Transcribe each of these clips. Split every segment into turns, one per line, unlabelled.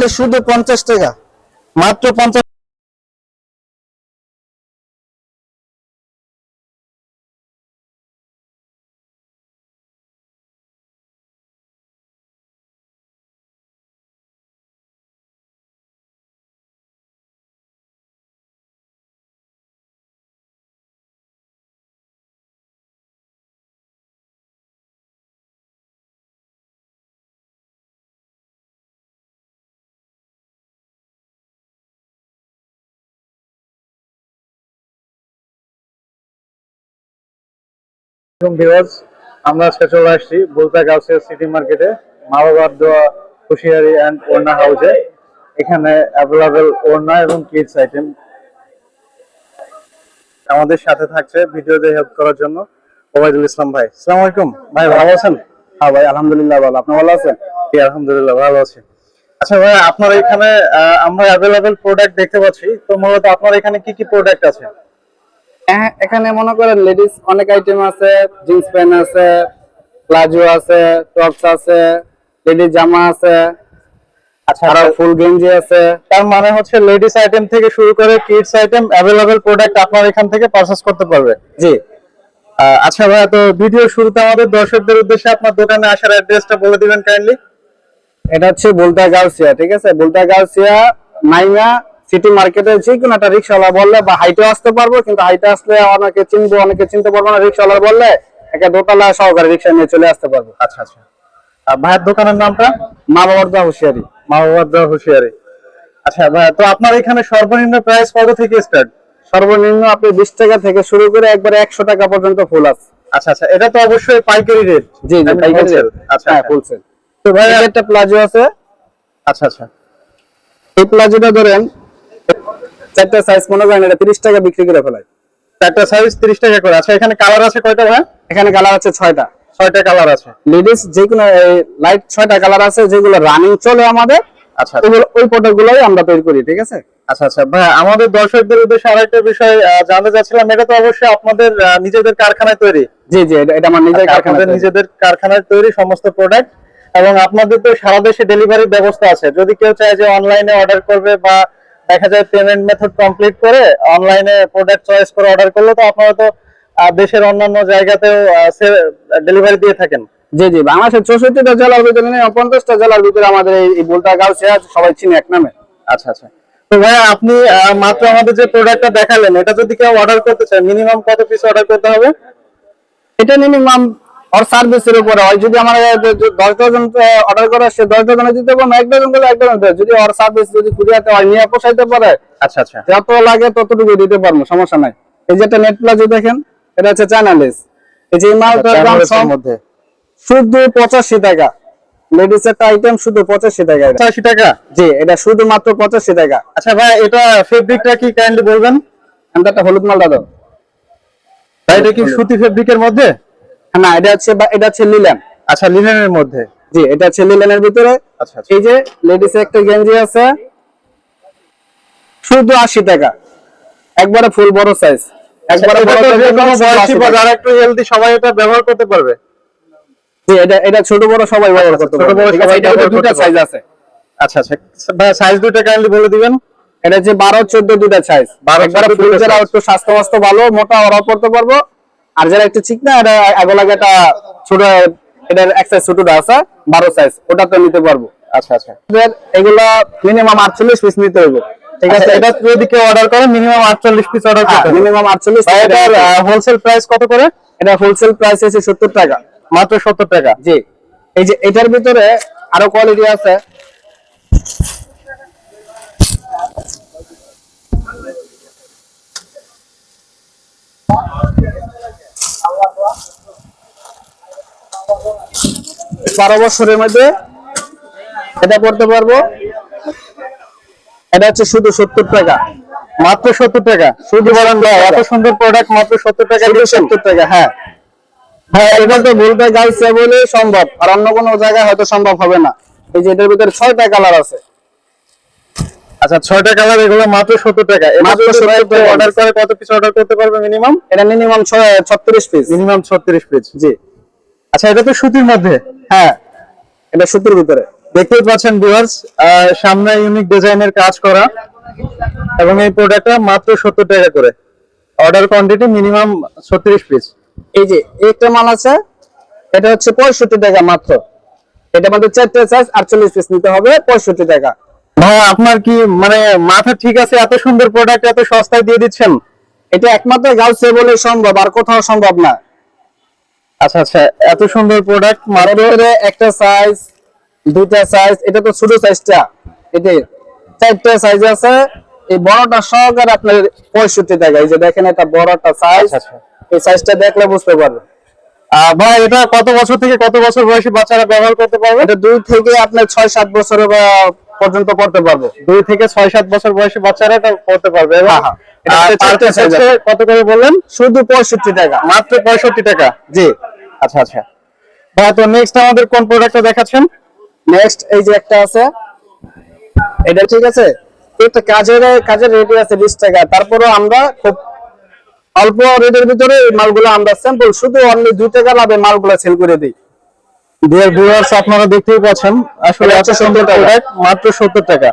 Only শুধু পঞ্চাশ টাকা।
মাত্র পঞ্চাশ ভিউয়ার্স আমরা আসছি বুলতা গাউসিয়া সিটি মার্কেটে মাওয়াবাদ দোয়া হুশিয়ারি অ্যান্ড ওড়না হাউসে এখানে অ্যাভেলেবেল ওড়না এবং কিডস আইটেম আমাদের সাথে থাকছে ভিডিওতে হেল্প করার জন্য ওবায়দুল ইসলাম ভাই। আসসালামু আলাইকুম। ভাই ভালো আছেন?
হ্যাঁ ভাই আলহামদুলিল্লাহ ভালো। আপনি ভালো আছেন?
জি আলহামদুলিল্লাহ ভালো আছি। আচ্ছা ভাই আপনার এখানে আমরা অ্যাভেলেবেল প্রোডাক্ট দেখতে পাচ্ছি। তো মূলত আপনার এখানে কি কি প্রোডাক্ট আছে?
এখানে মনে করেন লেডিস অনেক আইটেম আছে জিন্স প্যান্ট আছে প্লাজো আছে টপস আছে লেডিস জামা আছে
আচ্ছা
আরও ফুল গেঞ্জি আছে।
তার মানে হচ্ছে লেডিস আইটেম থেকে শুরু করে কিডস আইটেম অ্যাভেলেবেল প্রোডাক্ট আপনার এখান থেকে পারচেজ করতে পারবে।
জি।
আচ্ছা ভাইয়া তো ভিডিও শুরুতে আমাদের দর্শকদের উদ্দেশ্যে আপনার দোকানে আসার অ্যাড্রেসটা বলে দিবেন কাইন্ডলি
এটা হচ্ছে বুলতা গাউসিয়া ঠিক আছে? বুলতা গাউসিয়া মাইমা সিটি মার্কেটে যে কোনো একটা রিক্সাওয়ালা বললে বা হাইটে আসতে পারব কিন্তু হাইটে আসলে অনেকে চিনবো অনেকে চিনতে পারব না। রিক্সাওয়ালা বললে একটা দোতলা সহকারে রিক্সা নিয়ে চলে আসতে পারব।
আচ্ছা আচ্ছা। আর ভাইয়ের দোকানের নামটা?
মা বাবার দা হুঁশিয়ারি।
মাহবাদ হুশিয়ারি। আচ্ছা ভাইয়া তো আপনার এখানে সর্বনিম্ন প্রাইস কত থেকে স্টার্ট
সর্বনিম্ন আপনি বিশ টাকা থেকে শুরু করে একবারে একশো টাকা পর্যন্ত ফুল আছে।
আচ্ছা আচ্ছা এটা তো অবশ্যই পাইকারি রেট
জি জি পাইকারি rate।
আচ্ছা
হ্যাঁ
আচ্ছা।
ফুলসেল
তো ভাইয়া
একটা প্লাজো আছে।
আচ্ছা আচ্ছা।
এই প্লাজোটা ধরেন চারটা সাইজ মনে করেন এটা তিরিশ টাকা বিক্রি করে ফেলায়।
একটা সাইজ 30 টাকা করে। আচ্ছা এখানে কালার আছে কয়টা ভাই?
এখানে কালার আছে ছয়টা।
ছয়টা কালার আছে।
লেডিস যে কোনো লাইট ছয়টা কালার আছে যেগুলো রানিং চলে আমাদের
আচ্ছা।
ওগুলো ওই প্রোডাক্ট গুলোই আমরা তৈরি করি ঠিক আছে?
আচ্ছা আচ্ছা। ভাই আমাদের দর্শকদের উদ্দেশ্যে আরেকটা বিষয় জানতে চাচ্ছিলাম এটা তো অবশ্যই আপনাদের নিজেদের কারখানায় তৈরি।
জি জি এটা- আমার নিজের
আচ্ছা,
কারখানা
নিজেদের কারখানায় তৈরি সমস্ত প্রোডাক্ট এবং আপনাদের তো সারা দেশে ডেলিভারির ব্যবস্থা আছে। যদি কেউ চায় যে অনলাইনে অর্ডার করবে বা দেখা যায় পেমেন্ট মেথড কমপ্লিট করে অনলাইনে প্রোডাক্ট চয়েস করে অর্ডার করলে তো আপনারা তো দেশের অন্যান্য জায়গাতেও ডেলিভারি দিয়ে থাকেন।
জি জি বাংলাদেশের চৌষট্টিটা জেলার ভিতরে নেই পঞ্চাশটা জেলার ভিতরে আমাদের এই- বুলতা গাউসিয়া সবাই চিনে এক নামে।
আচ্ছা আচ্ছা। তো ভাই আপনি মাত্র আমাদের যে প্রোডাক্টটা দেখালেন এটা যদি কেউ অর্ডার করতে চায় মিনিমাম কত পিস অর্ডার করতে হবে?
এটা মিনিমাম ওর সার্ভিসের উপরে হয়। যদি আমার দশ ডজন অর্ডার করে সে দশ ডজনে দিতে পারব এক ডজন করলে এক ডজন দেবে যদি ওর সার্ভিস যদি কুরিয়াতে হয় নিয়ে পোষাইতে পারে
আচ্ছা আচ্ছা।
যত লাগে ততটুকু দিতে পারব সমস্যা নাই। এই যে একটা নেট প্লাজো দেখেন এটা হচ্ছে চায়না লেস এই যে মালটার দাম
মধ্যে।
শুধু পঁচাশি টাকা। লেডিস একটা আইটেম শুধু পঁচাশি টাকা।
পঁচাশি টাকা?
জি এটা শুধুমাত্র পঁচাশি টাকা।
আচ্ছা ভাই এটা ফেব্রিকটা কি কাইন্ডলি বলবেন?
আমি একটা হলুদ মালটা দাও।
এটা কি সুতি ফেব্রিকের মধ্যে?
না এটা হচ্ছে এটা হচ্ছে লিলেন
আচ্ছা লিনেনের মধ্যে?
জি এটা হচ্ছে লিলেনের ভিতরে।
আচ্ছা আচ্ছা।
এই যে লেডিস একটা গেঞ্জি আছে। শুধু আশি টাকা। একবারে ফুল বড় সাইজ একবারে
এটা
বড়
যে
80
বা যারা একটু হেলদি সবাই এটা ব্যবহার করতে পারবে।
জি, এটা এটা ছোট বড় সবাই ব্যবহার করতে
ছোট বড় সবাই ব্যবহার
দুটো সাইজ আছে।
আচ্ছা আচ্ছা। ভাই সাইজ দুটো কাইন্ডলি বলে দিবেন?
এটা হচ্ছে বারো চোদ্দ দুটা সাইজ
12,
একবারে ফুল যারা একটু স্বাস্থ্য ভালো মোটা ওরাও পড়তে পারব। আর যারা একটু ঠিক না এটা আগলাগে একটা ছোট এটার এক সাইজ ছোটটা আছে বারো সাইজ ওটাতে নিতে পারব।
আচ্ছা আচ্ছা।
এগুলা মিনিমাম আটচল্লিশ পিস নিতে হইব। ঠিক আছে?
আচ্ছা এটা যদি কেউ অর্ডার করে মিনিমাম 48 পিস অর্ডার করতে
মিনিমাম আটচল্লিশ
এটার হোলসেল প্রাইস কত করে?
এটা হোলসেল প্রাইস আছে সত্তর টাকা।
মাত্র 70 টাকা।
জি। এই যে এটার ভিতরে আরও কোয়ালিটি আছে। বারো বছরের মধ্যে এটা করতে পারব। এটা হচ্ছে শুধু সত্তর টাকা।
মাত্র 70 টাকা। শুধু বলেন এত সুন্দর প্রোডাক্ট মাত্র 70 টাকা
সত্তর টাকা হ্যাঁ। হ্যাঁ এটা তো বলতে গাইছে বলে সম্ভব। আর অন্য কোনো জায়গায় হয়তো সম্ভব হবে না। এই যে এটার ভিতরে ছয়টা কালার আছে।
আচ্ছা 6টা কালার এগুলো মাত্র 70 টাকা।
মাত্র
মাত্র
70
70 টাকা
টাকা।
অর্ডার করে কত পিস অর্ডার করতে পারবে মিনিমাম
এটা মিনিমাম ছত্রিশ পিস
মিনিমাম 36 পিস
জি।
আচ্ছা এটা তো সুতির মধ্যে?
হ্যাঁ এটা সুতির ভিতরে।
দেখতেই পাচ্ছেন ভিউয়ার্স সামনে ইউনিক ডিজাইনের কাজ করা। এবং এই প্রোডাক্টটা মাত্র সত্তর টাকা করে। অর্ডার কোয়ান্টিটি মিনিমাম ছত্রিশ পিস
এই যে একটা মাল আছে এটা হচ্ছে পঁয়ষট্টি টাকা মাত্র। এটা আমাদের চারটে সাইজ আটচল্লিশ পিস নিতে হবে পঁয়ষট্টি টাকা।
ভাই আপনার কি মানে মাথা ঠিক আছে? এত সুন্দর প্রোডাক্ট এত সস্তায় দিয়ে দিচ্ছেন?
এটা একমাত্র গাউসে বলে সম্ভব আর কোথাও সম্ভব না।
আচ্ছা আচ্ছা এত সুন্দর প্রোডাক্ট
একটা সাইজ দুইটা সাইজ এটা তো ছোট সাইজটা চারটা সাইজ আছে এই বড়টা সহকারে আপনার পঁয়ষট্টি টাকা। এই যে দেখেন এটা বড়টা সাইজ
আচ্ছা, আচ্ছা।
এই সাইজটা দেখলে বুঝতে পারবেন।
ভাই এটা কত বছর থেকে কত বছর বয়সী বাচ্চারা ব্যবহার করতে পারবে?
এটা দুই থেকে আপনার ছয় সাত বছরের বা- পর্যন্ত পড়তে পারব।
দুই থেকে ছয় সাত বছর বয়সী বাচ্চারা এটা পড়তে পারবে।
হ্যাঁ, হ্যাঁ।
কত করে বললেন?
শুধু পঁয়ষট্টি টাকা।
মাত্র পঁয়ষট্টি টাকা।
জি।
আচ্ছা আচ্ছা। ভাই তো নেক্সট আমাদের কোন প্রোডাক্টটা দেখাচ্ছেন?
নেক্সট এই যে একটা আছে। এটা ঠিক আছে? এটা কাজের কাজের রেট আছে বিশ টাকা। তারপরে আমরা খুব অল্প রেটের ভিতরে এই মালগুলো আমরা স্যাম্পল শুধু অনলি দুই টাকা লাভে মালগুলো সেল করে দিই।
ডিয়ার ভিউয়ার্স আপনারা দেখতেই পাচ্ছেন আসলে এত সুন্দর
70 টাকা।
প্রোডাক্ট মাত্র সত্তর টাকা।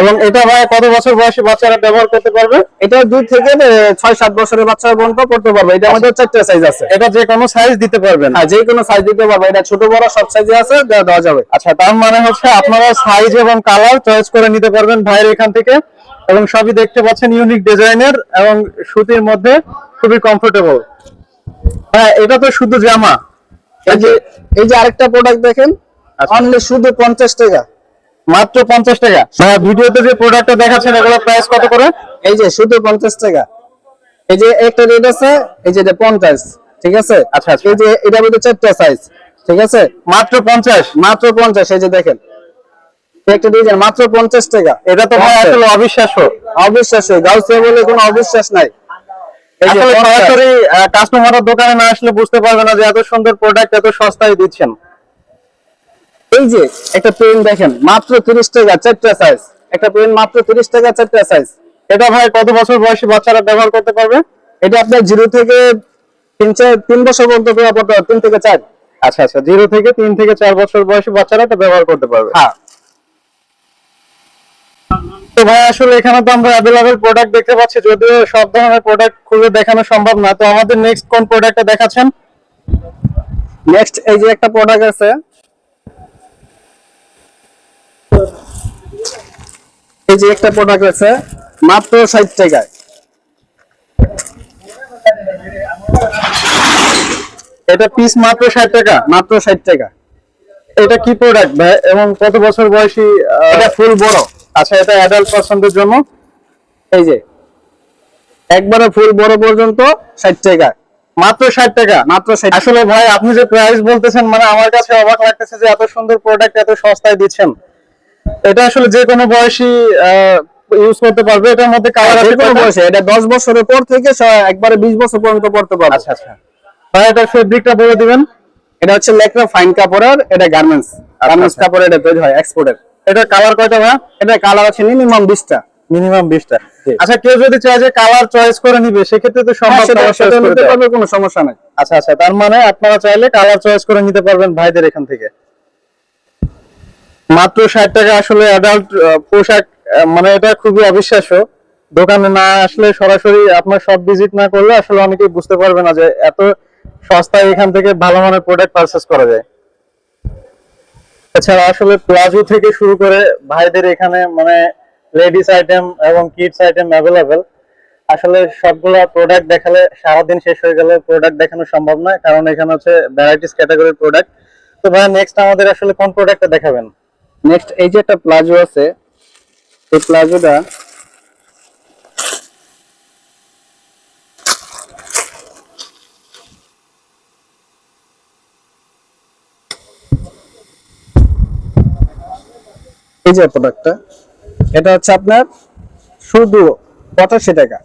এবং এটা ভাই কত বছর বয়সী বাচ্চারা ব্যবহার করতে পারবে?
এটা দুই থেকে এ, ছয় সাত বছরের বাচ্চারা পর্যন্ত করতে পারবে। এটা আমাদের চারটে সাইজ আছে।
এটা যে কোনো সাইজ দিতে পারবেন।
হ্যাঁ যে কোনো সাইজ দিতে পারবে। এটা ছোট বড় সব সাইজে আছে দেওয়া যাবে।
আচ্ছা তার মানে হচ্ছে আপনারা সাইজ এবং কালার চয়েস করে নিতে পারবেন ভাইয়ের এখান থেকে। এবং সবই দেখতে পাচ্ছেন ইউনিক ডিজাইনের এবং সুতির মধ্যে খুবই কমফোর্টেবল হ্যাঁ এটা তো শুধু জামা।
এই যে এই যে আরেকটা প্রোডাক্ট দেখেন
আচ্ছা।
অনলি শুধু পঞ্চাশ টাকা।
মাত্র পঞ্চাশ টাকা। হ্যাঁ ভিডিওতে যে প্রোডাক্টটা দেখাচ্ছেন এগুলো প্রাইস কত করে?
এই যে শুধু পঞ্চাশ টাকা। এই যে একটা রেট আছে এই যে এটা পঞ্চাশ ঠিক আছে?
আচ্ছা, আচ্ছা।
এই যে এটা মধ্যে চারটা সাইজ ঠিক আছে?
মাত্র পঞ্চাশ?
মাত্র পঞ্চাশ এই যে দেখেন। একটা ডিজাইন মাত্র পঞ্চাশ টাকা।
এটা তো ভাই আসলে অবিশ্বাস্য।
অবিশ্বাস গাউসিয়া বলে কোনো অবিশ্বাস নাই।
আসলে
50
সরাসরি কাস্টমারের দোকানে না আসলে বুঝতে পারবে না যে এত সুন্দর প্রোডাক্ট এত সস্তায় দিচ্ছেন।
এই যে একটা পেন দেখেন মাত্র তিরিশ টাকা চারটা সাইজ একটা পেন মাত্র তিরিশ টাকা চারটা সাইজ
এটা ভাই কত বছর বয়সী বাচ্চারা ব্যবহার করতে পারবে?
এটা আপনার জিরো থেকে তিন চার তিন বছর পর্যন্ত ব্যবহার করতে তিন থেকে চার।
আচ্ছা আচ্ছা জিরো থেকে তিন থেকে চার বছর বয়সী বাচ্চারা এটা ব্যবহার করতে পারবে।
হ্যাঁ।
তো ভাই, আসলে এখানে তো আমরা অ্যাভেলেবেল প্রোডাক্ট দেখতে পাচ্ছি, যদিও সব ধরনের প্রোডাক্ট খুলে দেখানো সম্ভব না। তো আমাদের নেক্সট কোন প্রোডাক্টটা দেখাচ্ছেন?
নেক্সট এই যে একটা প্রোডাক্ট আছে। এই যে একটা প্রোডাক্ট আছে, মাত্র ষাট টাকায়।
এটা পিস মাত্র ষাট টাকা,
মাত্র ষাট টাকা।
এটা কি প্রোডাক্ট ভাই? এবং কত বছর বয়সী
এটা ফুল বড়।
আচ্ছা এটা অ্যাডাল্ট পার্সনদের জন্য।
এই যে একবারে ফুল বড় পর্যন্ত ষাট টাকা।
মাত্র ষাট টাকা?
মাত্র
আসলে ভাই আপনি যে প্রাইস বলতেছেন মানে আমার কাছে অবাক লাগতেছে যে এত সুন্দর প্রোডাক্ট এত সস্তায় দিচ্ছেন। এটা আসলে যে কোনো বয়সী ইউজ করতে পারবে এটার মধ্যে কালার আছে
কোনো বয়সে এটা দশ বছরের পর থেকে একবারে বিশ বছর পর্যন্ত পড়তে পারবে।
আচ্ছা আচ্ছা। ভাই এটার ফেব্রিকটা বলে দিবেন।
এটা হচ্ছে লেকরা ফাইন কাপড়ের এটা গার্মেন্টস গার্মেন্টস। কাপড় এটা তৈরি হয় এক্সপোর্টের
এটার কালার কয়টা ভাই?
এটা কালার আছে মিনিমাম বিশটা।
মিনিমাম বিশটা।
জি।
আচ্ছা কেউ যদি চায় যে কালার চয়েস করে নিবে সেক্ষেত্রে তো সম্ভব
সেটা সেটা নিতে পারবে কোনো সমস্যা নাই।
আচ্ছা আচ্ছা তার মানে আপনারা চাইলে কালার চয়েস করে নিতে পারবেন ভাইদের এখান থেকে। মাত্র ষাট টাকা আসলে অ্যাডাল্ট পোশাক মানে এটা খুবই অবিশ্বাস্য। দোকানে না আসলে সরাসরি আপনার সব ভিজিট না করলে আসলে অনেকেই বুঝতে পারবে না যে এত সস্তায় এখান থেকে ভালো মানের প্রোডাক্ট পারচেস করা যায়। এছাড়া আসলে প্লাজো থেকে শুরু করে ভাইদের এখানে মানে লেডিস আইটেম এবং কিডস আইটেম অ্যাভেলেবেল আসলে সবগুলো প্রোডাক্ট দেখালে সারাদিন শেষ হয়ে গেলে প্রোডাক্ট দেখানো সম্ভব নয়, কারণ এখানে হচ্ছে ভ্যারাইটিস ক্যাটাগরির প্রোডাক্ট তো ভাই নেক্সট আমাদের আসলে কোন প্রোডাক্টটা দেখাবেন?
নেক্সট এই যে একটা প্লাজো আছে, এই প্লাজোটা এই যে প্রোডাক্টটা এটা হচ্ছে আপনার শুধু পঁচাশি টাকা।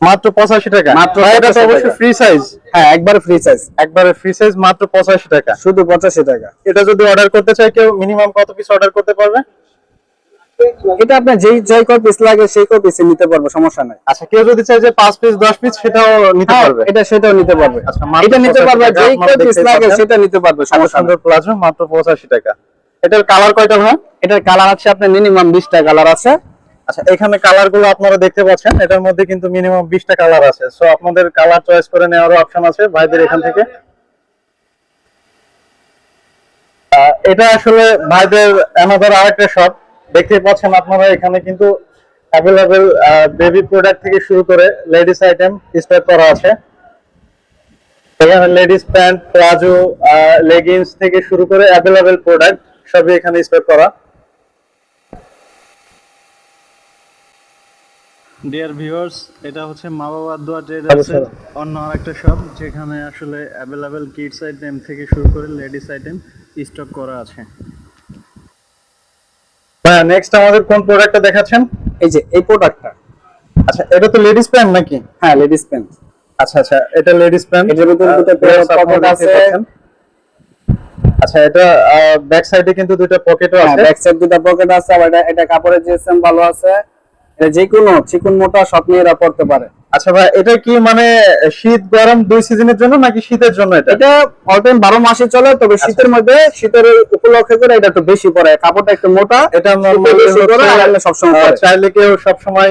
মাত্র পঁচাশি টাকা?
মাত্র
এটা তো অবশ্যই ফ্রি সাইজ
হ্যাঁ একবারে ফ্রি সাইজ
একবারে ফ্রি সাইজ মাত্র পঁচাশি টাকা।
শুধু পঁচাশি টাকা।
এটা যদি অর্ডার করতে চাই কেউ মিনিমাম কত পিস অর্ডার করতে পারবে?
এটা আপনার যেই যেই কয় পিস লাগে সেই কয় পিস নিতে পারব সমস্যা নাই।
আচ্ছা কেউ যদি চাই যে পাঁচ পিস দশ পিস সেটাও নিতে
হ্যাঁ,
পারবে।
এটা সেটাও নিতে পারবে।
আচ্ছা,
এটা নিতে পারবে যেই কয় পিস লাগে সেটা নিতে পারবে সমস্যা
সুন্দর
নাই
প্লাজো মাত্র পঁচাশি টাকা। এটার কালার কয়টা ভাই?
এটার কালার আছে আপনার মিনিমাম বিশটা কালার আছে।
আচ্ছা এখানে কালারগুলো আপনারা দেখতে পাচ্ছেন এটার মধ্যে কিন্তু মিনিমাম বিশটা কালার আছে। সো আপনাদের কালার চয়েস করে নেওয়ারও অপশন আছে ভাইদের এখান থেকে। এটা আসলে ভাইদের অ্যানাদার আরেকটা শপ দেখতে পাচ্ছেন আপনারা এখানে কিন্তু অ্যাভেলেবেল বেবি প্রোডাক্ট থেকে শুরু করে লেডিস আইটেম স্টক করা আছে। এখানে লেডিস প্যান্ট প্লাজো লেগিংস থেকে শুরু করে অ্যাভেলেবেল প্রোডাক্ট সবই এখানে স্টক করা।
ডিয়ার ভিউয়ার্স এটা হচ্ছে মা বাবার দোয়া। ট্রেডার্সের অন্য আরেকটা শপ যেখানে আসলে অ্যাভেলেবেল কিডস আইটেম থেকে শুরু করে লেডিস আইটেম স্টক করা আছে।
হ্যাঁ নেক্সট আমাদের কোন প্রোডাক্টটা দেখাচ্ছেন?
এই যে এই প্রোডাক্টটা
আচ্ছা এটা তো লেডিস প্যান্ট নাকি?
হ্যাঁ লেডিস পেন
আচ্ছা আচ্ছা এটা লেডিস প্যান্ট
এটার ভিতরে দুটো পকেট আছে।
আচ্ছা এটা ব্যাক সাইডে কিন্তু দুটো পকেটও
হ্যাঁ
আছে।
ব্যাক সাইড দুটো পকেট আছে আবার এটা এটা কাপড়ের জিএসএম ভালো আছে এটা যে কোনো চিকন মোটা সব মেয়েরা পড়তে পারে।
আচ্ছা ভাই এটা কি মানে শীত গরম দুই সিজনের জন্য নাকি শীতের জন্য এটা?
এটা অল টাইম বারো মাসে চলে তবে শীতের মধ্যে শীতের উপলক্ষে করে এটা একটু বেশি পড়ে কাপড়টা একটু মোটা
এটা
সবসময়
চাইলে কেউ সব সময়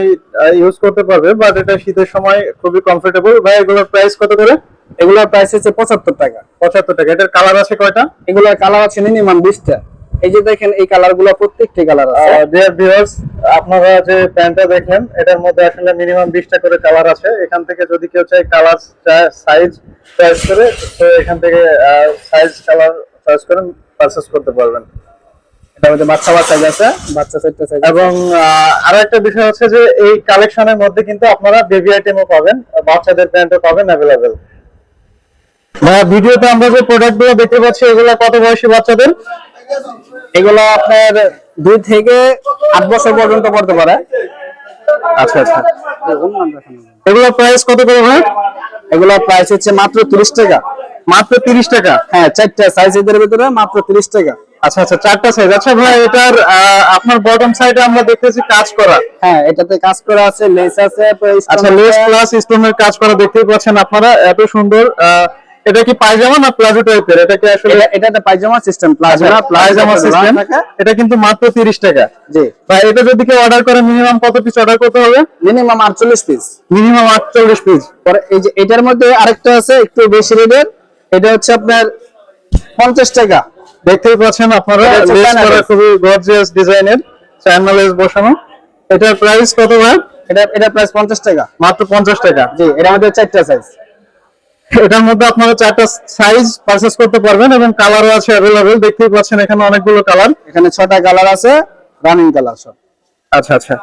ইউজ করতে পারবে বাট এটা শীতের সময় খুবই কমফোর্টেবল ভাই এগুলোর প্রাইস কত করে?
এগুলোর প্রাইস হচ্ছে পঁচাত্তর টাকা।
পঁচাত্তর টাকা। এটার কালার আছে কয়টা?
এগুলোর কালার আছে মিনিমাম বিশটা। এই যে দেখেন এই কালারগুলো প্রত্যেকটি কালার আছে।
ডিয়ার ভিউয়ার্স আপনারা যে প্যান্টটা দেখেন এটার মধ্যে আসলে মিনিমাম বিশটা করে কালার আছে। এখান থেকে যদি কেউ চায় কালার সাইজ চয়েস করে তো এখান থেকে সাইজ কালার চয়েস করে পারচেস করতে পারবেন।
এটা মধ্যে বাচ্চা বাচ্চা আছে। বাচ্চা সেটটা সাইজ
এবং আরও একটা বিষয় হচ্ছে যে এই কালেকশনের মধ্যে কিন্তু আপনারা বেবি আইটেমও পাবেন বাচ্চাদের প্যান্টও পাবেন অ্যাভেলেবেল ভিডিওতে আমরা যে প্রোডাক্টগুলো দেখতে পাচ্ছি এগুলো কত বয়সী বাচ্চাদের?
এগুলো আপনার দুই থেকে আট বছর পর্যন্ত পড়তে পারে।
আচ্ছা আচ্ছা। এগুলো প্রাইস কত করে ভাই?
এগুলো প্রাইস হচ্ছে মাত্র তিরিশ টাকা।
মাত্র তিরিশ টাকা?
হ্যাঁ চারটা সাইজ এদের ভিতরে মাত্র তিরিশ টাকা।
আচ্ছা আচ্ছা চারটা সাইজ আচ্ছা ভাই এটার আপনার বটম সাইডে আমরা দেখতেছি কাজ করা।
হ্যাঁ এটাতে কাজ করা আছে লেস আছে
আচ্ছা লেস প্লাস স্টোনের কাজ করা দেখতেই পাচ্ছেন আপনারা। এত সুন্দর আহ, এটা কি পায়জামা না প্লাজো টাইপের এটা কি আসলে
এটা এটাতে পায়জামা সিস্টেম প্লাজো
আচ্ছা,
না
পায়জামা সিস্টেম এটা কিন্তু মাত্র তিরিশ টাকা।
জি।
ভাই এটা যদি কেউ অর্ডার করে মিনিমাম কত পিস অর্ডার করতে হবে?
মিনিমাম আটচল্লিশ পিস
মিনিমাম আটচল্লিশ পিস
পরে এই যে এটার মধ্যে আরেকটা আছে একটু বেশি রেটের। এটা হচ্ছে আপনার পঞ্চাশ টাকা।
দেখতেই পাচ্ছেন আপনারা লেস করা খুবই গর্জিয়াস ডিজাইনের চায়না লেস বসানো। এটার প্রাইস কত ভাই?
এটা এটা প্রাইস পঞ্চাশ টাকা।
মাত্র পঞ্চাশ টাকা।
জি এটার মধ্যে চারটা সাইজ
এটার মধ্যে আপনারা চারটা সাইজ পারচেস করতে পারবেন এবং কালারও আছে অ্যাভেলেবেল দেখতেই পাচ্ছেন এখানে অনেকগুলো কালার
এখানে ছটা কালার আছে রানিং কালার সব।
আচ্ছা আচ্ছা।